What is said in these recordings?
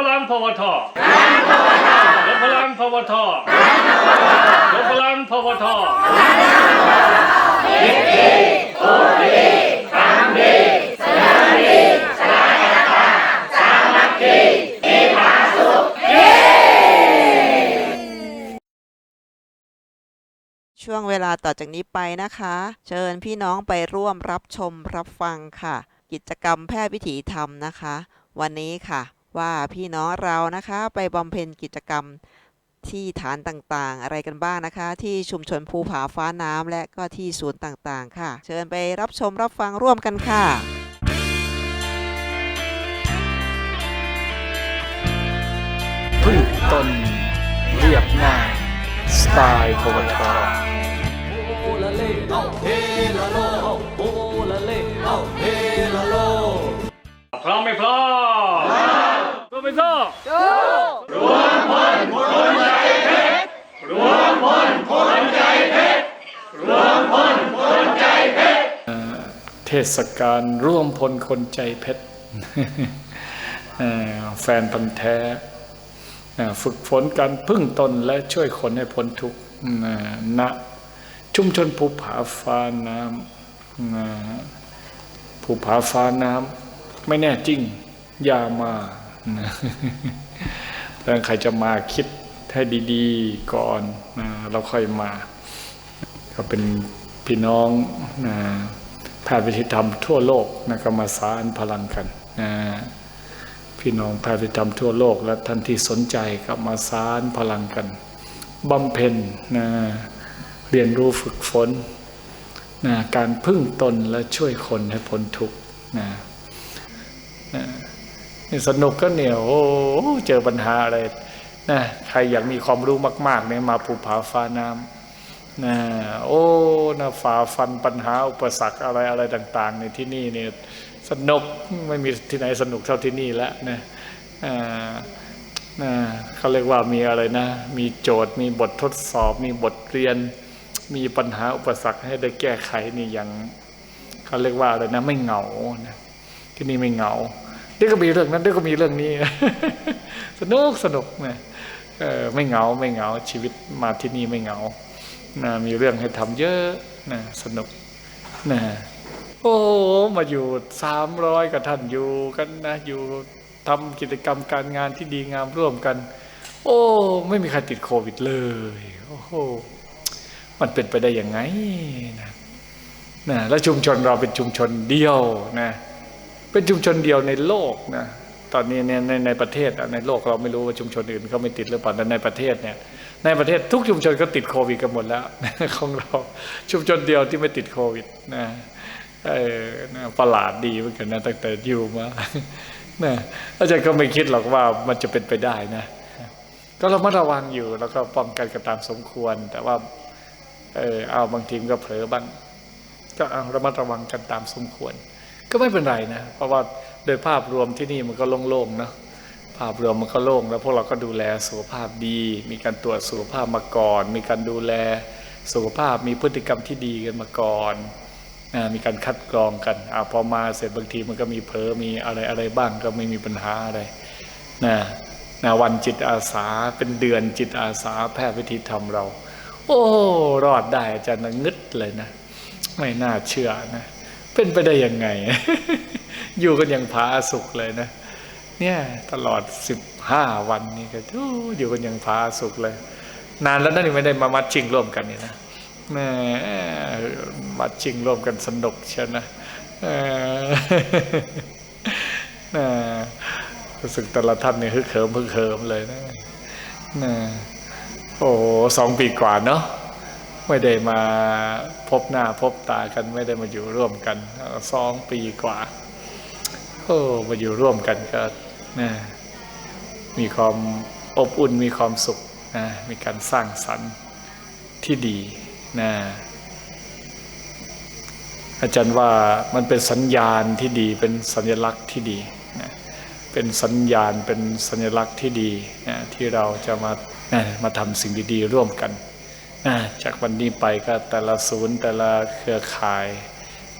พลังพวทรวมพลังพวทรวมพลังพวทช่วงเวลาต่อจากนี้ไปนะคะ เชิญพี่น้องไปร่วมรับชมรับฟังค่ะ กิจกรรมแพทย์วิถีธรรมนะคะ วันนี้ค่ะ ว่าพี่น้องเรานะคะไปบำเพ็ญกิจกรรมที่ฐานต่างๆ อะไรกันบ้างนะคะ ที่ชุมชนภูผาฟ้าน้ำและก็ที่ศูนย์ต่างๆ ค่ะ เชิญไปรับชมรับฟังร่วมกันค่ะพึ่งต้นเรียบง่ายสไตล์โควัตพร้อมไม่พร้อม พร้อมไม่พร้อมเทศกาลร่วมพลคนใจเพชรเอ่อแฟนพันธ์แท้เอ่อฝึกฝนการพึ่งตนและช่วยคนให้พ้นทุกข์เอ่อณชุมชนภูผาฟ้าน้ำเอ่อภูผาฟ้าน้ำไม่แน่จริง อย่ามา แล้วใครจะมาคิดให้ดีๆก่อนนะเราค่อยมา ก็เป็นพี่น้องนะแพทย์วิถีธรรมทั่วโลกนะก็มาสานพลังกันนะพี่น้องแพทย์วิถีธรรมทั่วโลก และท่านที่สนใจก็มาสานพลังกันบำเพ็ญนะเรียนรู้ฝึกฝนนะการพึ่งตนและช่วยคนให้พ้นทุกข์นะนะ นี่สนุกก็เนี่ยโอ้เจอปัญหาอะไรนะใครอยากมีความรู้มาก ๆ เนี่ยมาภูผาฟ้าน้ำนะโอ้นะฝ่าฟันปัญหาอุปสรรคอะไรอะไรต่าง ๆ ในที่นี่เนี่ยสนุกไม่มีที่ไหนสนุกเท่าที่นี่แล้วนะอ่านะเขาเรียกว่ามีอะไรนะ มีโจทย์มีบททดสอบ มีบทเรียน มีปัญหาอุปสรรคให้ได้แก้ไขนี่อย่างเขาเรียกว่าอะไรนะ ไม่เหงานะที่นี่ไม่เหงา เดี๋ยวก็มีเรื่องนั้นเดี๋ยวก็มีเรื่องนี้ สนุกสนุกนะเออไม่เหงาไม่เหงาชีวิตมาที่นี่ไม่เหงานะมีเรื่องให้ทำเยอะนะสนุกนะโอ้มาอยู่สามร้อยกับท่านอยู่กันนะอยู่ทำกิจกรรมการงานที่ดีงามร่วมกัน โอ้ไม่มีใครติดโควิดเลยโอ้โหมันเป็นไปได้ยังไงนะนะแล้วชุมชนเราเป็นชุมชนเดียวนะ เป็นชุมชนเดียวในโลกนะตอนนี้เนี่ยในในประเทศในโลกเราไม่รู้ว่าชุมชนอื่นเขาไม่ติดหรือเปล่าแต่ในประเทศเนี่ยในประเทศทุกชุมชนก็ติดโควิดกันหมดแล้วของเราชุมชนเดียวที่ไม่ติดโควิดนะเออนะประหลาดดีเหมือนกันนะตั้งแต่อยู่มานะอาจารย์ก็ไม่คิดหรอกว่ามันจะเป็นไปได้นะ ก็เรามาระวังอยู่แล้วก็ป้องกันกันตามสมควร แต่ว่าเออเอาบางทีมก็เผลอบ้างก็เอาระมัดระวังกันตามสมควร ก็ไม่เป็นไรนะเพราะว่าโดยภาพรวมที่นี่มันก็โล่งๆเนาะภาพรวมมันก็โล่งแล้วพวกเราก็ดูแลสุขภาพดี มีการตรวจสุขภาพมาก่อน มีการดูแลสุขภาพมีพฤติกรรมที่ดีกันมาก่อนนะมีการคัดกรองกันอพอมาเสร็จบางทีมันก็มีเผลอมีอะไรอะไรบ้างก็ไม่มีปัญหาอะไรนะนะวันจิตอาสาเป็นเดือนจิตอาสาแพทย์วิธีธรรมเรา โอ้ รอดได้อาจารย์นะงึดเลยนะ ไม่น่าเชื่อนะ เป็นไปได้ยังไง อยู่กันอย่างผาสุกเลยนะ เนี่ยตลอดสิบห้าวันนี่ก็อยู่กันอย่างผาสุกเลย นานแล้วนั่นนี่ไม่ได้มามัดชิงร่วมกันนี่นะแม่มัดชิงร่วมกันสนุกเชียวนะรู้สึกแต่ละท่านเนี่ยฮึกเหิมฮึกเหิมเลยนะนะโอ้สองปีกว่าเนาะ ไม่ได้มาพบหน้าพบตากัน ไม่ได้มาอยู่ร่วมกันสองปีกว่าโอ้มาอยู่ร่วมกันก็นะมีความอบอุ่นมีความสุขนะมีการสร้างสรรค์ที่ดีนะอาจารย์ว่ามันเป็นสัญญาณที่ดี เป็นสัญลักษณ์ที่ดีนะเป็นสัญญาณเป็นสัญลักษณ์ที่ดีนะที่เราจะมานะมาทำสิ่งดีๆร่วมกันนะ จากวันนี้ไปก็แต่ละศูนย์แต่ละเครือข่าย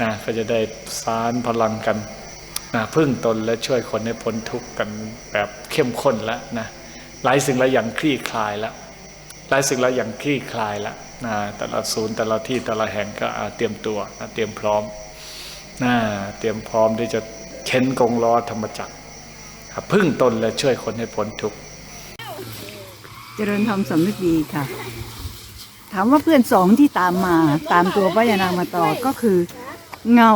นะก็จะได้สารพลังกันนะพึ่งตนและช่วยคนให้พ้นทุกข์กันแบบเข้มข้นแล้วนะหลายสิ่งหลายอย่างคลี่คลายแล้วหลายสิ่งหลายอย่างคลี่คลายแล้วนะแต่ละศูนย์แต่ละที่แต่ละแห่งก็เตรียมตัวนะเตรียมพร้อมนะเตรียมพร้อมที่จะเข็นกงล้อธรรมจักรพึ่งตนและช่วยคนให้พ้นทุกข์เจริญธรรมสำนึกดีค่ะ ถามว่าเพื่อนสองที่ตามมาตามตัวป้านางมาต่อก็คือเงา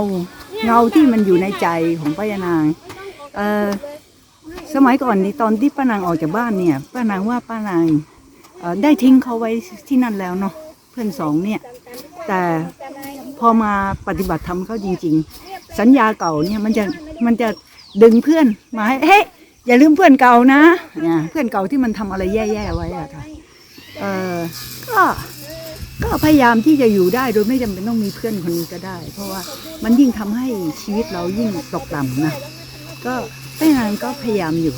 เงาที่มันอยู่ในใจของป้านางเอ่อสมัยก่อนนี้ตอนที่ป้านางออกจากบ้านเนี่ยป้านางว่าป้านางได้ทิ้งเขาไว้ที่นั่นแล้วเนาะเพื่อนสองเนี่ยแต่พอมาปฏิบัติธรรมเขาจริง ๆ สัญญาเก่าเนี่ยมันจะมันจะดึงเพื่อนมาให้เฮ้ยอย่าลืมเพื่อนเก่านะเนี่ยเพื่อนเก่าที่มันทำอะไรแย่ๆไว้อะค่ะเออก็ ก็พยายามที่จะอยู่ได้โดยไม่จำเป็นต้องมีเพื่อนคนนี้ก็ได้ เพราะว่ามันยิ่งทำให้ชีวิตเรายิ่งตกต่ำนะก็ไม่นานก็พยายามอยู่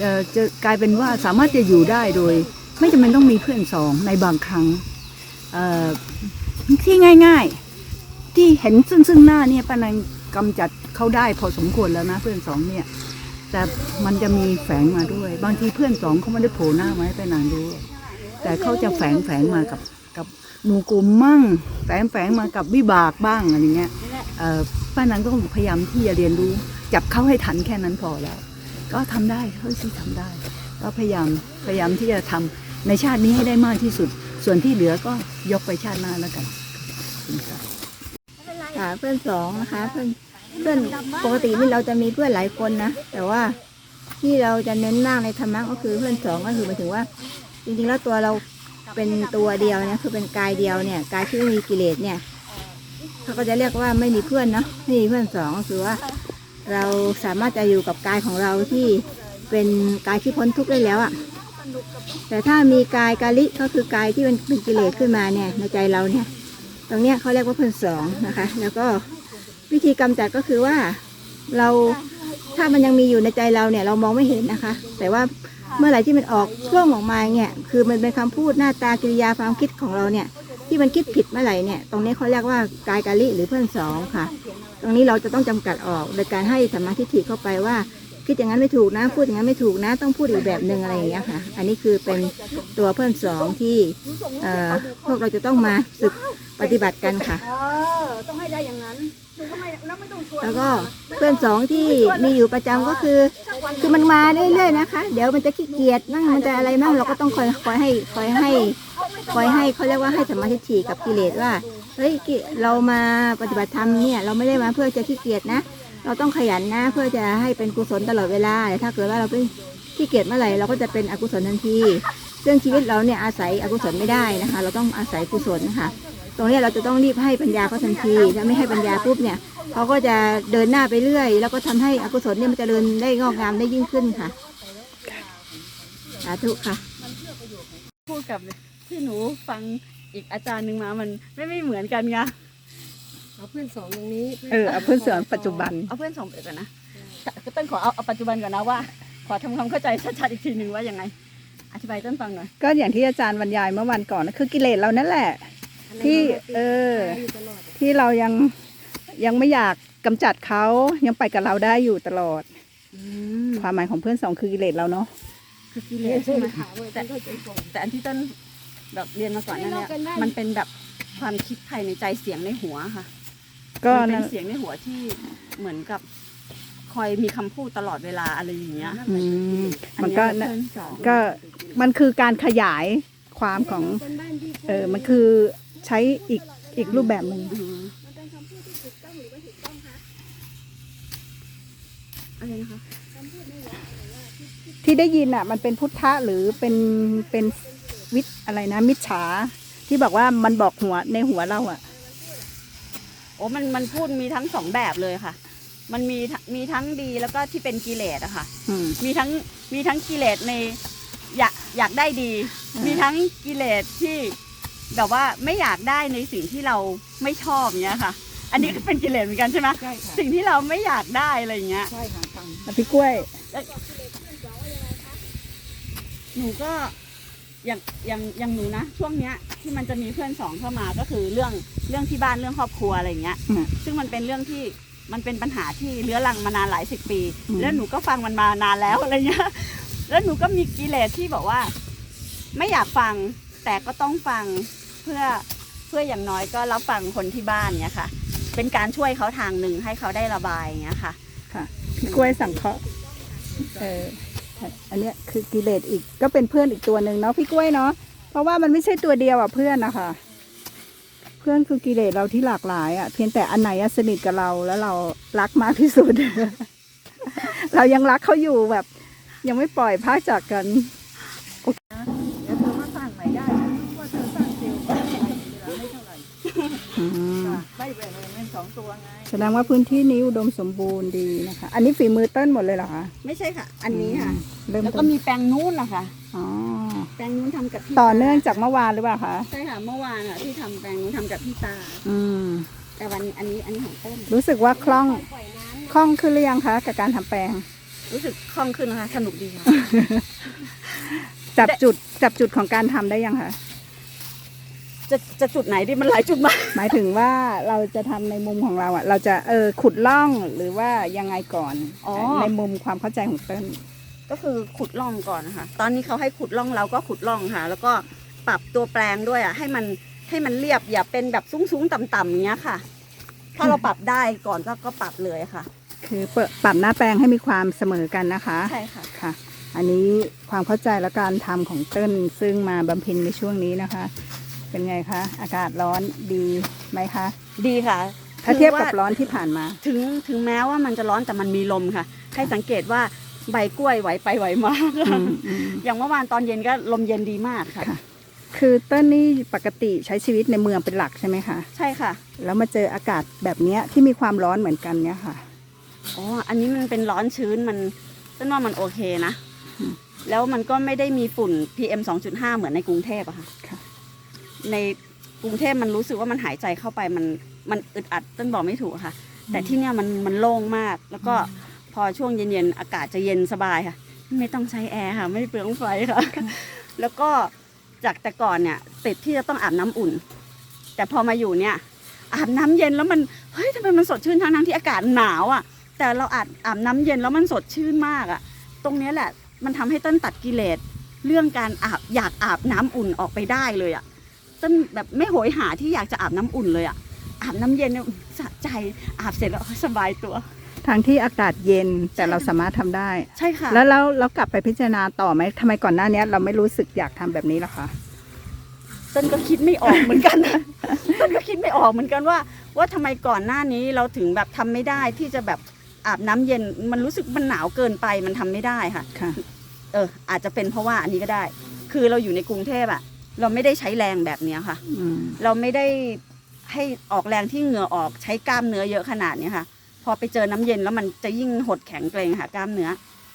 เอ่อจะกลายเป็นว่าสามารถจะอยู่ได้โดย ไม่จำเป็นต้องมีเพื่อนสองในบางครั้งเอ่อที่ง่าย ๆที่เห็นซึ่งซึ่งหน้าเนี่ยป้านันกำจัดเขาได้พอสมควรแล้วนะเพื่อนสองเนี่ย แต่มันจะมีแฝงมาด้วย บางทีเพื่อนสองเขาไม่ได้โผล่หน้ามาให้ป้านางดูแต่เขาจะแฝงแฝงมากับ กับหมู่กลุ่มมั่งแฝงแฝงมากับวิบากบ้างอะไรเงี้ยป้านางก็พยายามที่จะเรียนรู้ จับเขาให้ทันแค่นั้นพอแล้ว ก็ทำได้เท่าที่ทำได้ ก็พยายามพยายามที่จะทำในชาตินี้ให้ได้มากที่สุด ส่วนที่เหลือก็ยกไปชาติหน้าแล้วกันค่ะเพื่อนสองนะคะเพื่อนเพื่อนปกตินี่เราจะมีเพื่อนหลายคนนะแต่ว่าที่เราจะเน้นมากในธรรมะก็คือเพื่อนสองก็คือหมายถึงว่า จริงๆแล้วตัวเรา เป็นตัวเดียวเนี่ยคือเป็นกายเดียวเนี่ยกายที่ไม่มีกิเลสเนี่ยเขาก็จะเรียกว่าไม่มีเพื่อนเนาะไม่มีเพื่อนสองคือว่า เราสามารถจะอยู่กับกายของเราที่เป็นกายที่พ้นทุกข์ได้แล้วอะแต่ถ้ามีกายกาลิก็คือกายที่เป็นเป็นกิเลสขึ้นมาเนี่ยในใจเราเนี่ย ตรงเนี้ยเขาเรียกว่าเพื่อนสองนะคะ แล้วก็วิธีกำจัดก็คือว่าเราถ้ามันยังมีอยู่ในใจเราเนี่ย เรามองไม่เห็นนะคะ แต่ว่า เมื่อไหร่ที่มันออกช่วงออกมาเนี่ยคือมันเป็นคำพูดหน้าตากิริยาความคิดของเราเนี่ย ที่มันคิดผิดเมื่อไหร่เนี่ยตรงนี้เขาเรียกว่ากายกาลิหรือเพื่อนสองค่ะ ตรงนี้เราจะต้องจำกัดออกโดยการให้สมาธิฐิเข้าไปว่าคิดอย่างนั้นไม่ถูกนะพูดอย่างนั้นไม่ถูกนะ ต้องพูดอีกแบบหนึ่งอะไรอย่างเงี้ยค่ะ อันนี้คือเป็นตัวเพื่อนสองที่พวกเราจะต้องมาศึกปฏิบัติกันค่ะต้องให้ได้อย่างนั้น แล้วก็เพื่อนสองที่มีอยู่ประจำก็คือ คือมันมาเรื่อยๆนะคะ เดี๋ยวมันจะขี้เกียจมั่งมันจะอะไรมั่งเราก็ต้องคอยคอยให้คอยให้คอยให้เขาเรียกว่าให้สมาธิฐิกับกิเลสว่าเฮ้ยเรามาปฏิบัติธรรมเนี่ยเราไม่ได้มาเพื่อจะขี้เกียจนะ เราต้องขยันนะ เพื่อจะให้เป็นกุศลตลอดเวลาถ้าเกิดว่าเราเป็นขี้เกียจเมื่อไหร่เราก็จะเป็นอกุศลทันทีซึ่งชีวิตเราเนี่ยอาศัยอกุศลไม่ได้นะคะ เราต้องอาศัยกุศลนะคะ ตรงเนี้ยเราจะต้องรีบให้ปัญญาเขาทันทีถ้าไม่ให้ปัญญาปุ๊บเนี่ยเขาก็จะเดินหน้าไปเรื่อย แล้วก็ทำให้อกุศลเนี่ยมันจเจริญได้งอกงามได้ยิ่งขึ้นค่ะสาธุค่ะพูดกับที่หนูฟังอีกอาจารย์หนึ่งมา มันไม่ไม่เหมือนกันไงเอาเพื่อนสองตรงนี้เออเอาเพื่อนสองปัจจุบันเอาเพื่อนสองไปก่อนนะแต่ก็ต้นขอเอาเอาปัจจุบันก่อนนะว่า ขอทำความเข้าใจชัดๆอีกทีหนึ่งว่ายังไง อธิบายต้นฟังหน่อยก็อย่างที่อาจารย์บรรยายเมื่อวันก่อนนะคือกิเลสเรานั่นแหละ ที่เออ ที่เรายังยังไม่อยากกำจัดเขายังไปกับเราได้อยู่ตลอดความหมายของเพื่อนสองคือกิเลสเราเนาะคือกิเลสใช่ไหมแต่แต่อันที่ต้นแบบเรียนมาก่อนนั่นเนี่ยมันเป็นแบบความคิดภายในใจเสียงในหัวค่ะ ก็มันเป็นั่นนเสียงในหัวที่เหมือนกับคอยมีคำพูดตลอดเวลาอะไรอย่างเงี้ยอืมอัมันก็เยน่ะเพื่อนสองก็มันคือการขยายความของ เออมันคือ ใช้อีกอีกรูปแบบหนึ่งอืมอะไรนะคะที่ได้ยินอะ มันเป็นพุทธะหรือเป็นเป็นวิทย์อะไรนะ มิจฉา ที่บอกว่ามันบอกหัวในหัวเราอะ โอ้มันมันพูดมีทั้งสองแบบเลยค่ะ มันมีทั้งมีทั้งดีแล้วก็ที่เป็นกิเลสอะค่ะ อืม มีทั้งมีทั้งกิเลสในอยากอยากได้ดีอ่ามีมีทั้งกิเลสที่ แบบว่าไม่อยากได้ในสิ่งที่เราไม่ชอบเนี้ยค่ะ อันนี้ก็เป็นกิเลสเหมือนกันใช่ไหมใช่ค่ะ สิ่งที่เราไม่อยากได้อะไรอย่างเงี้ย ใช่ค่ะแล้วพี่กล้วย หนูก็อย่างอย่างอย่างหนูนะช่วงเนี้ยที่มันจะมีเพื่อนสองเข้ามาก็คือเรื่องเรื่องที่บ้านเรื่องครอบครัวอะไรอย่างเงี้ย อืมซึ่งมันเป็นเรื่องที่มันเป็นปัญหาที่เลื้อรังมานานหลายสิบปี อืม แล้วหนูก็ฟังมันมานานแล้วอะไรเงี้ย แล้วหนูก็มีกิเลสที่บอกว่า ไม่อยากฟังแต่ก็ต้องฟัง เพื่อเพื่ออย่างน้อยก็รับฟังคนที่บ้านเนี้ยค่ะ เป็นการช่วยเขาทางหนึ่งให้เขาได้ระบายอย่างเงี้ยค่ะ ค่ะพี่กล้วยสังเคราะห์เอออันเนี้ยคือกิเลสอีกก็เป็นเพื่อนอีกตัวหนึ่งเนาะพี่กล้วยเนาะเพราะว่ามันไม่ใช่ตัวเดียวอะเพื่อนนะคะเพื่อนคือกิเลสเราที่หลากหลายอะเพียงแต่อันไหนสนิทกับเราแล้วเรารักมากที่สุด เรายังรักเขาอยู่แบบ ยังไม่ปล่อยพากจากกัน ไหร่ไม่แบ่งเป็นสองตัวไง แสดงว่าพื้นที่นี้อุดมสมบูรณ์ดีนะคะ อันนี้ฝีมือเต้นหมดเลยเหรอคะไม่ใช่ค่ะ อันนี้ค่ะ เริ่มแล้วก็ต้นมีแปลงนู้นนะคะอ๋อแปลงนู้นทำกับพี่ต่อเนื่องจากเมื่อวานหรือเปล่าคะใช่ค่ะ เมื่อวานอะที่ทำแปลงนู้นทำกับพี่ตา อืม แต่วันนี้อันนี้อันนี้ของต้นรู้สึกว่าคล่องคล่องขึ้นหรือยังคะกับการทำแปลง รู้สึกคล่องขึ้นนะคะสนุกดีค่ะ จับจุดจับจุดของการทำได้ยังคะ จะจะจุดไหนดีมันหลายจุดมาก หมายถึงว่าเราจะทำในมุมของเราอะ เราจะเออขุดล่องหรือว่ายังไงก่อนอ๋อ ในมุมความเข้าใจของเต้น ก็คือขุดร่องก่อนนะคะ ตอนนี้เขาให้ขุดร่องเราก็ขุดร่องค่ะ แล้วก็ปรับตัวแปลงด้วยอะ ให้มันให้มันเรียบอย่าเป็นแบบสูงๆต่ำๆอย่างเงี้ยค่ะ ถ้าเราปรับได้ก่อนก็ก็ปรับเลยค่ะ คือเปิดปรับหน้าแปลงให้มีความเสมอกันนะคะ ใช่ค่ะ ค่ะ อันนี้ความเข้าใจและการทำของเต้นซึ่งมาบำเพ็ญในช่วงนี้นะคะ เป็นไงคะ อากาศร้อนดีไหมคะ ดีค่ะ ถ้าเทียบคือกับว่าร้อนที่ผ่านมา ถึงถึงแม้ว่ามันจะร้อนแต่มันมีลมค่ะ ให้สังเกตว่าใบกล้วยไหวไปไหวมาอืมอืมอย่างเมื่อวานตอนเย็นก็ลมเย็นดีมากค่ะค่ะ คือเต้นนี่ปกติใช้ชีวิตในเมืองเป็นหลักใช่ไหมคะ ใช่ค่ะ แล้วมาเจออากาศแบบเนี้ยที่มีความร้อนเหมือนกันเนี่ยค่ะ อ๋อ อันนี้มันเป็นร้อนชื้นมันฉันว่ามันโอเคนะอืมแล้วมันก็ไม่ได้มีฝุ่น PM 2.5 เหมือนในกรุงเทพอะค่ะค่ะ ในกรุงเทพมันรู้สึกว่ามันหายใจเข้าไปมันมันอึดอัดต้นบอกไม่ถูกอะค่ะ แต่ที่เนี่ยมันมันโล่งมาก แล้วก็พอช่วงเย็นๆอากาศจะเย็นสบายค่ะ ไม่ต้องใช้แอร์ค่ะ ไม่เปลืองไฟค่ะ แล้วก็จากแต่ก่อนเนี่ยติดที่จะต้องอาบน้ำอุ่น แต่พอมาอยู่เนี่ย อาบน้ำเย็นแล้วมันเฮ้ยทำไมมันสดชื่นทั้งทั้งๆที่อากาศหนาวอะ แต่เราอาบอาบน้ำเย็นแล้วมันสดชื่นมากอะ ตรงเนี้ยแหละมันทำให้ต้นตัดกิเลสเรื่องการอาบอยากอาบน้ำอุ่นออกไปได้เลยอะ ต้นแบบไม่โหยหาที่อยากจะอาบน้ำอุ่นเลยอะอาบน้ำเย็นเนี่ยสะใจอาบเสร็จแล้วสบายตัวทางที่อากาศเย็นแต่เราสามารถทำได้ ใช่ค่ะ แล้วแล้วเรากลับไปพิจารณาต่อไหมทำไมก่อนหน้าเนี้ยเราไม่รู้สึกอยากทำแบบนี้ล่ะคะต้นก็คิดไม่ออกเหมือนกันต้นก็คิดไม่ออกเหมือนกันว่า ว่าทำไมก่อนหน้านี้เราถึงแบบทำไม่ได้ที่จะแบบอาบน้ำเย็นมันรู้สึกมันหนาวเกินไปมันทำไม่ได้ค่ะค่ะ เออ อาจจะเป็นเพราะว่าอันนี้ก็ได้ คือเราอยู่ในกรุงเทพอะ เราไม่ได้ใช้แรงแบบเนี้ยค่ะ อืม เราไม่ได้ให้ออกแรงที่เหงื่อออกใช้กล้ามเนื้อเยอะขนาดเนี้ยค่ะ พอไปเจอน้ำเย็นแล้วมันจะยิ่งหดแข็งเกร็งค่ะกล้ามเนื้อ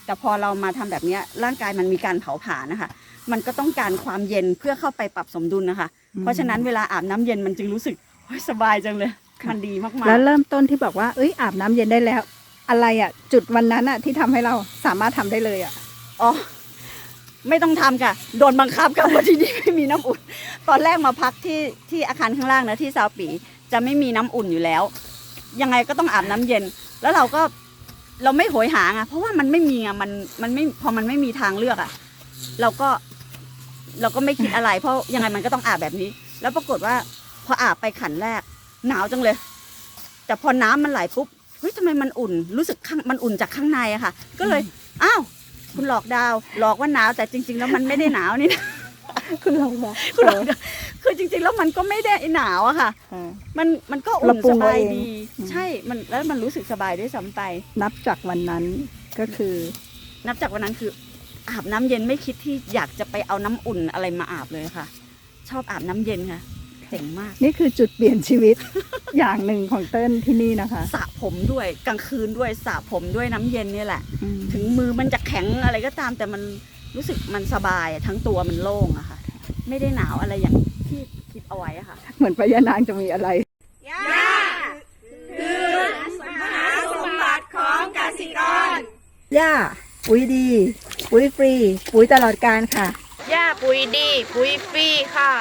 แต่พอเรามาทำแบบเนี้ยร่างกายมันมีการเผาผลาญนะคะ มันก็ต้องการความเย็นเพื่อเข้าไปปรับสมดุลนะคะเพราะฉะนั้นเวลาอาบน้ำเย็นมันจึงรู้สึกโอ๊ยสบายจังเลยมันดีมากๆแล้วเริ่มต้นที่บอกว่าเอ้ยอาบน้ำเย็นได้แล้ว อะไรอะ จุดวันนั้นอะที่ทำให้เราสามารถทำได้เลยอะอ๋อ ไม่ต้องทำค่ะ โดนบังคับค่ะว่าที่นี่ไม่มีน้ำอุ่น ตอนแรกมาพักที่ที่อาคารข้างล่างนะที่ซาวปีจะไม่มีน้ำอุ่นอยู่แล้ว ยังไงก็ต้องอาบน้ำเย็น แล้วเราก็เราไม่โหยหาไงเพราะว่ามันไม่มีไงมันมันไม่พอมันไม่มีทางเลือกอะเราก็เราก็ไม่คิดอะไร เพราะยังไงมันก็ต้องอาบแบบนี้ แล้วปรากฏว่าพออาบไปขันแรก หนาวจังเลย แต่พอน้ำมันไหลปุ๊บเฮ้ยทำไมมันอุ่น รู้สึกข้างมันอุ่นจากข้างในอะค่ะ ก็เลยอ้าว คุณหลอกดาวน์หลอกว่าหนาวแต่จริง ๆ แล้วมันไม่ได้หนาวนี่นะ คุณลองบอกคุณหลอกดาวน์คือจริง ๆ แล้วมันก็ไม่ได้หนาวอะค่ะมันมันก็อุ่เรานปรุสงบายเอาเองดี อืม ใช่ มันแล้วมันรู้สึกสบายด้วยซ้ำไป นับจากวันนั้นก็คือ นับจากวันนั้นคืออาบน้ำเย็นไม่คิดที่อยากจะไปเอาน้ำอุ่นอะไรมาอาบเลยค่ะ ชอบอาบน้ำเย็นค่ะ เจ๋งมาก นี่คือจุดเปลี่ยนชีวิต อย่างหนึ่งของเต้นที่นี่นะคะ สระผมด้วยกลางคืนด้วยสระผมด้วยน้ำเย็นเนี่ยแหละ อืม ถึงมือมันจะแข็งอะไรก็ตาม แต่มันรู้สึกมันสบายอะทั้งตัวมันโล่งอะค่ะ ไม่ได้หนาวอะไรอย่างที่คิดเอาไว้อะค่ะ เหมือนพญานางจะมีอะไร ย่าปุ๋ยดี ปุ๋ยฟรี ปุ๋ยตลอดการค่ะ ย่าปุ๋ยดี ปุ๋ยฟรีค่ะ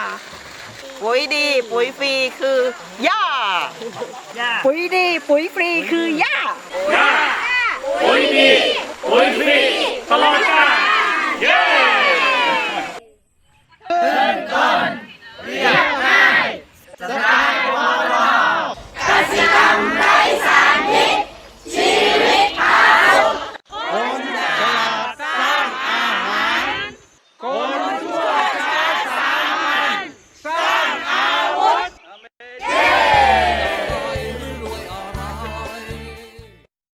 ปุ๋ยดีปุ๋ยฟรีคือหญ้า ปุ๋ยดี ปุ๋ยฟรีคือหญ้า ปุ๋ยดี